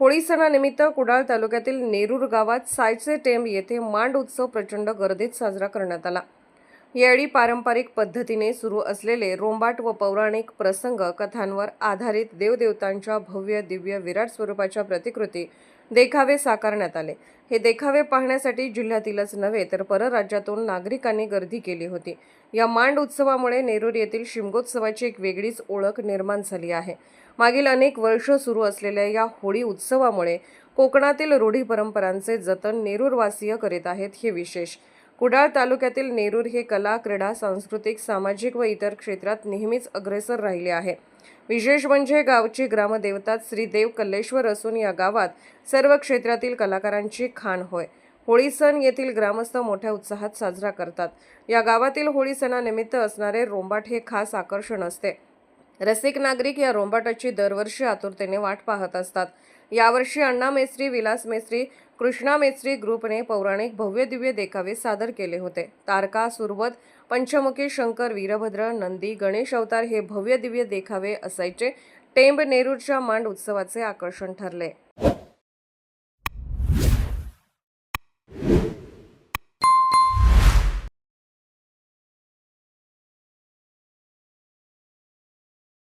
होळी सणानिमित्त कुडाळ तालुक्यातील नेरूर गावात सायचे टेंब येथे मांड उत्सव प्रचंड गर्दीत साजरा करण्यात आला. येळी पारंपरिक पद्धतीने सुरू असलेले रोंबाट व पौराणिक प्रसंग कथांवर आधारित देवदेवतांच्या भव्य दिव्य विराट स्वरूपाच्या प्रतिकृती देखावे साकारण्यात आले. हे देखावे पाहण्यासाठी जिल्ह्यातीलच नव्हे तर परराज्यातून नागरिकांनी गर्दी केली होती. या मांड उत्सवामुळे नेरूर येथील शिमगोत्सवाची एक वेगळीच ओळख निर्माण झाली आहे. मागील अनेक वर्ष सुरू असलेल्या या होळी उत्सवामुळे कोकणातील रूढी परंपरांचे जतन नेरूरवासीय करीत आहेत हे विशेष. कुडाळ तालुक्यातील नेरूर हे कला क्रीडा सांस्कृतिक सामाजिक व इतर क्षेत्रात नेहमीच अग्रेसर राहिले आहे. विशेष म्हणजे गावची ग्रामदेवता श्रीदेव कल्लेश्वर असून या गावात सर्व क्षेत्रातील कलाकारांची खाण होय. होळी सण येथील ग्रामस्थ मोठ्या उत्साहात साजरा करतात. या गावातील होळी सणानिमित्त असणारे रोंबाट हे खास आकर्षण असते. रसिक नागरिक या रोंबाटाची दरवर्षी आतुरतेने वाट पाहत असतात. यावर्षी अण्णा मेस्त्री विलास मेस्त्री कृष्णा मेस्त्री ग्रुपने पौराणिक भव्य दिव्य देखावे सादर केले होते. तारका सुरवत पंचमुखी शंकर वीरभद्र नंदी गणेश अवतार हे भव्य दिव्य देखावे असायचे. टेंब नेरूरच्या मांड उत्सवाचे आकर्षण ठरले.